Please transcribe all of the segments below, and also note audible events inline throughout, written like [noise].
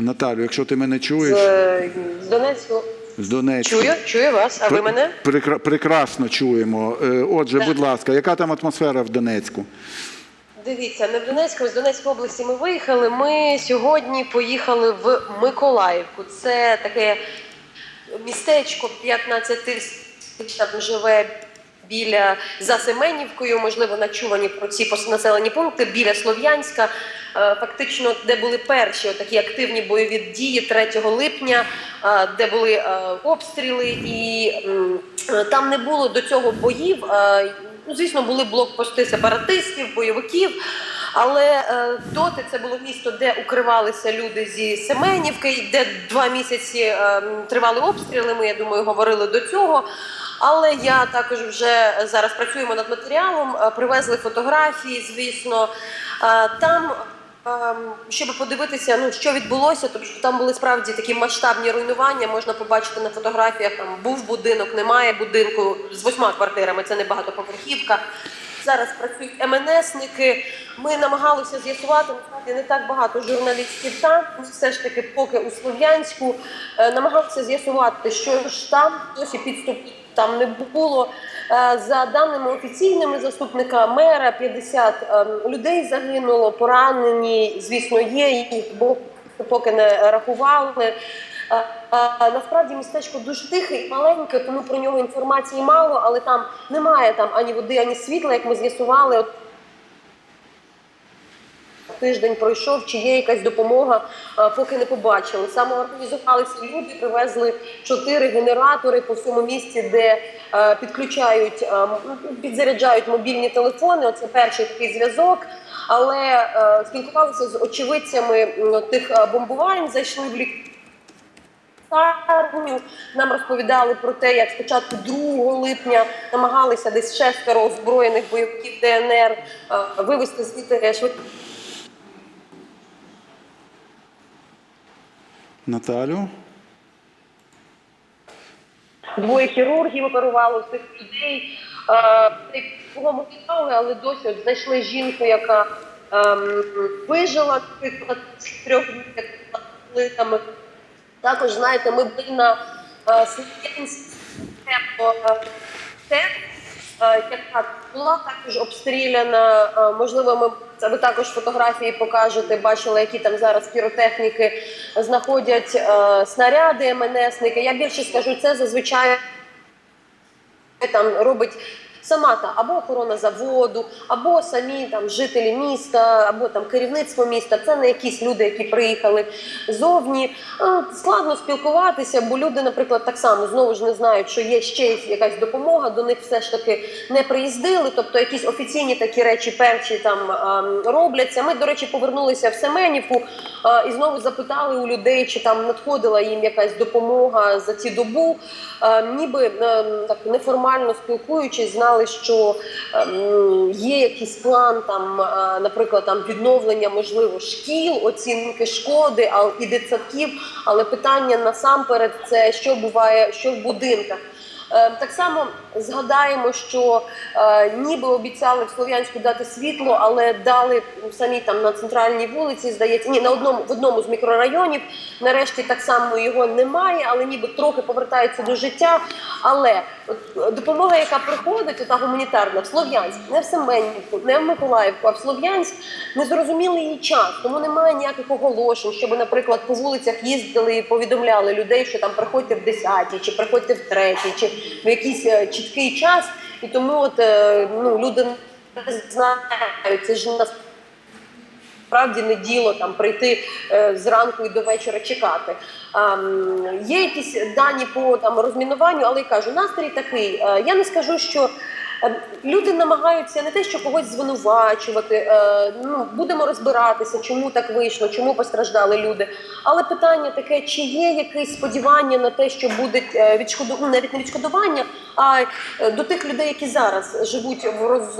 Наталю, якщо ти мене чуєш, з Донецьку. з Донецька. Чую, чую вас. А ви мене? прекра- прекрасно чуємо. Е, Отже, Так. будь ласка, яка там атмосфера в Донецьку? Дивіться, не в Донецьку, з Донецької області ми виїхали. Ми сьогодні поїхали в Миколаївку. Це таке містечко 15 тисяч там живе біля за Семенівкою. Можливо, начувані про ці населені пункти біля Слов'янська. Е, Фактично, де були перші такі активні бойові дії 3 липня, е, де були е, обстріли, і там не було до цього боїв. Ну, звісно, були блокпости сепаратистів, бойовиків. Але е, доти це було місто, де укривалися люди зі Семенівки, де два місяці е, тривали обстріли. Ми я думаю, говорили до цього. Але я також вже зараз працюємо над матеріалом. е, Привезли фотографії, звісно. Е, Там ем, щоб подивитися, ну що відбулося, тому там були справді такі масштабні руйнування. Можна побачити на фотографіях. Там був будинок, немає будинку з восьма квартирами. Це не багатоповерхівка. Зараз працюють МНСники. Ми намагалися з'ясувати насправді не так багато журналістів там. Все ж таки, поки у Слов'янську е, намагалися з'ясувати, що ж там досі підступів там не було. Е, За даними офіційними заступника мера, 50 ем, людей загинуло, поранені. Звісно, є їх, бо поки не рахували. Е, е, Насправді містечко дуже тихе і маленьке, тому про нього інформації мало, але там немає там ані води, ані світла, як ми з'ясували. Тиждень пройшов, чи є якась допомога, поки не побачили. Самоорганізувалися люди, привезли чотири генератори по всьому місті, де е, підключають, е, підзаряджають мобільні телефони. Оце перший такий зв'язок. Але е, спілкувалися з очевидцями тих е, бомбувань, зайшли в лікарню. Нам розповідали про те, як спочатку 2 липня намагалися десь шестеро озброєних бойовиків ДНР е, вивезти звідти швидко. Наталю? Двоє хірургів оперували цих людей. Е, Кого літали, але досі от знайшли жінку, яка ем, вижила наприклад, з трьох плитами. Також, знаєте, ми були на е, Слов'янськ, ТЕП, е, яка була також обстріляна. Е, Можливо, ми ви також фотографії покажете. Бачили, які там зараз піротехніки знаходять е, снаряди МНСники. Я більше скажу, це зазвичай там робить сама та або охорона заводу, або самі там жителі міста, або там керівництво міста. Це не якісь люди, які приїхали зовні. Складно спілкуватися, бо люди, наприклад, так само знову ж не знають, що є ще якась допомога. До них все ж таки не приїздили. Тобто якісь офіційні такі речі перші там ем, робляться. Ми, до речі, повернулися в Семенівку і знову запитали у людей, чи там надходила їм якась допомога за ці добу. Ніби е, так неформально спілкуючись, знали, що ем, є якийсь план, там, е, наприклад, там відновлення можливо шкіл, оцінки шкоди, і дитсадків. Але питання насамперед це що буває, що в будинках. Е, Так само згадаємо, що е, ніби обіцяли в Слов'янську дати світло, але дали самі там на центральній вулиці, здається, ні, на одному в одному з мікрорайонів. Нарешті так само його немає, але ніби трохи повертається до життя. Але от, е, допомога, яка приходить, ота гуманітарна в Слов'янськ, не в Семенівку, не в Миколаївку, а в Слов'янськ, не зрозумілий її час. Тому немає ніяких оголошень, щоб, наприклад, по вулицях їздили і повідомляли людей, що там приходьте в 10-й, чи приходьте в 3-й, чи в якийсь е, чіткий час. І тому от е, ну люди не знають, це ж нас Справді не діло там прийти е, зранку і до вечора чекати. Ем, є якісь дані по там розмінуванню, але я кажу, настрій такий. Е, я не скажу, що люди намагаються не те, що когось звинувачувати. Е, ну будемо розбиратися, чому так вийшло, чому постраждали люди. Але питання таке: чи є якесь сподівання на те, що буде е, відшкоду... ну, навіть не відшкодування, а е, до тих людей, які зараз живуть в роз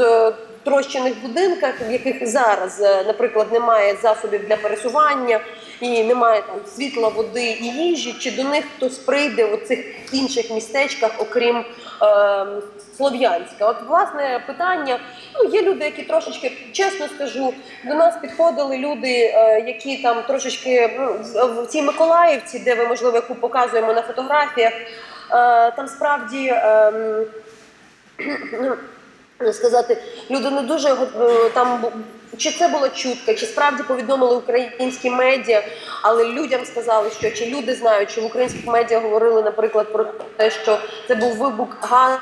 трощених будинках, в яких зараз, е, наприклад, немає засобів для пересування і немає там світла, води і їжі, чи до них хтось прийде у цих інших містечках, окрім е, Слов'янська? От власне питання. Ну є люди, які трошечки чесно скажу, до нас підходили люди, е, які там трошечки ну, в- цій Миколаївці, де ви можливо яку показуємо на фотографіях. е, Там справді [clears throat] ну, сказати, люди не дуже е, там чи це була чутка, чи справді повідомили українські медіа, але людям сказали, що чи люди знають, чи в українських медіа говорили, наприклад, про те, що це був вибух газу,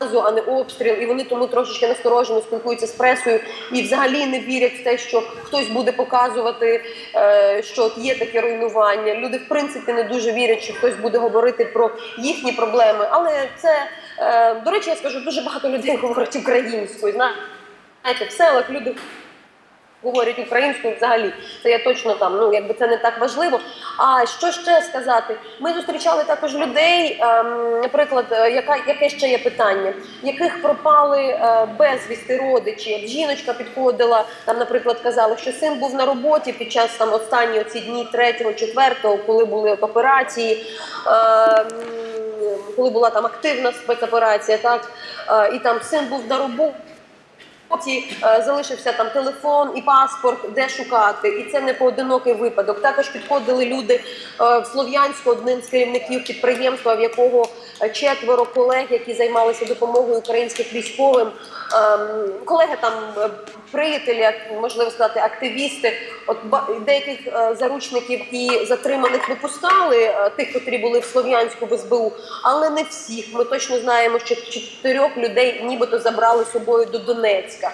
а не обстріл, і вони тому трошечки насторожено спілкуються з пресою і взагалі не вірять в те, що хтось буде показувати, е, що є таке руйнування. Люди в принципі не дуже вірять, що хтось буде говорити про їхні проблеми. Але це е, до речі, я скажу, дуже багато людей [laughs] говорять українською. Знаєте, в селах люди говорять українською взагалі. Це я точно там. Ну якби це не так важливо. А що ще сказати? Ми зустрічали також людей, ем, наприклад, е, яка яке ще є питання, яких пропали е, безвісти родичі. Жіночка підходила там, наприклад, казала, що син був на роботі під час там останні оці дні третього, четвертого, коли були от операції. Ем, коли була там активна спецоперація, так е, і там син був на роботі. Хлопці е, залишився там телефон і паспорт, де шукати, і це не поодинокий випадок. Також підходили люди е, в Слов'янську, одним з керівників підприємства, в якого четверо колег, які займалися допомогою українських військовим. Ем, Колеги там е, приятелі, можливо сказати, активісти. От деяких е, заручників і затриманих випускали е, тих, котрі були в Слов'янську в СБУ, але не всіх. Ми точно знаємо, що чотирьох людей нібито забрали з собою до Донецька.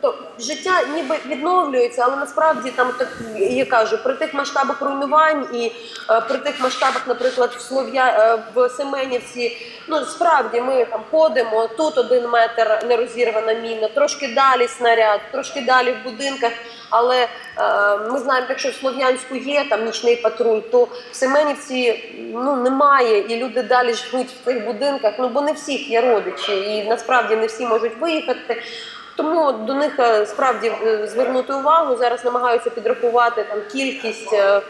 Тобто життя ніби відновлюється, але насправді там так я кажу, при тих масштабах руйнувань і е, при тих масштабах, наприклад, в Слов'я е, в Семенівці, ну справді ми там ходимо. Тут один метр нерозірвана міна, трошки далі снаряд, трошки далі в будинках. Але е, ми знаємо, якщо в Слов'янську є там нічний патруль, то в Семенівці ну немає, і люди далі живуть в цих будинках. Ну бо не всіх є родичі, і насправді не всі можуть виїхати. Тому до них е, справді е, звернути увагу. Зараз намагаються підрахувати там кількість е, е,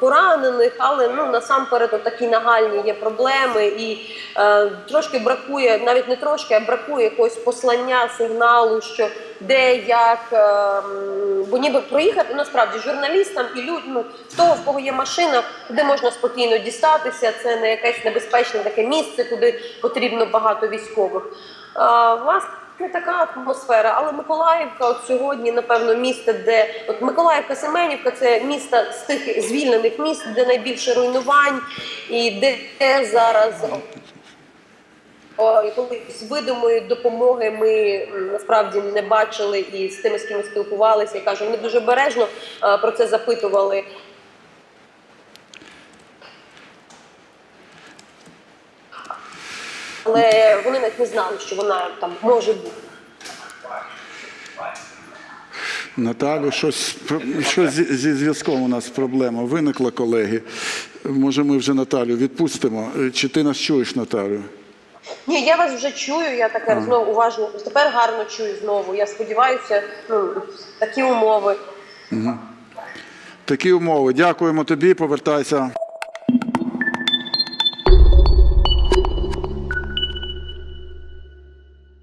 поранених, але ну насамперед такі нагальні є проблеми, і е, трошки бракує, навіть не трошки, а бракує якогось послання, сигналу, що де, як, е, бо ніби проїхати насправді журналістам і людям, ну, в того, в кого є машина, де можна спокійно дістатися. Це не якесь небезпечне таке місце, куди потрібно багато військових. А, власне, така атмосфера, але Миколаївка, от сьогодні, напевно, місце, де от Миколаївка, Семенівка це місто з тих звільнених міст, де найбільше руйнувань, і де зараз о, якоїсь видимої допомоги ми насправді не бачили і з тими, з ким ми спілкувалися, я кажу, вони дуже бережно е, про це запитували. Але вони навіть не знали, що вона там може бути. Наталю, щось, щось зі, зв'язком у нас проблема виникла, колеги. Може, ми вже Наталю відпустимо? Е, Чи ти нас чуєш, Наталю? Ні, я вас вже чую. Я така знову уважно. Тепер гарно чую знову. Я сподіваюся, ну такі умови. Такі умови. Дякуємо тобі, повертайся.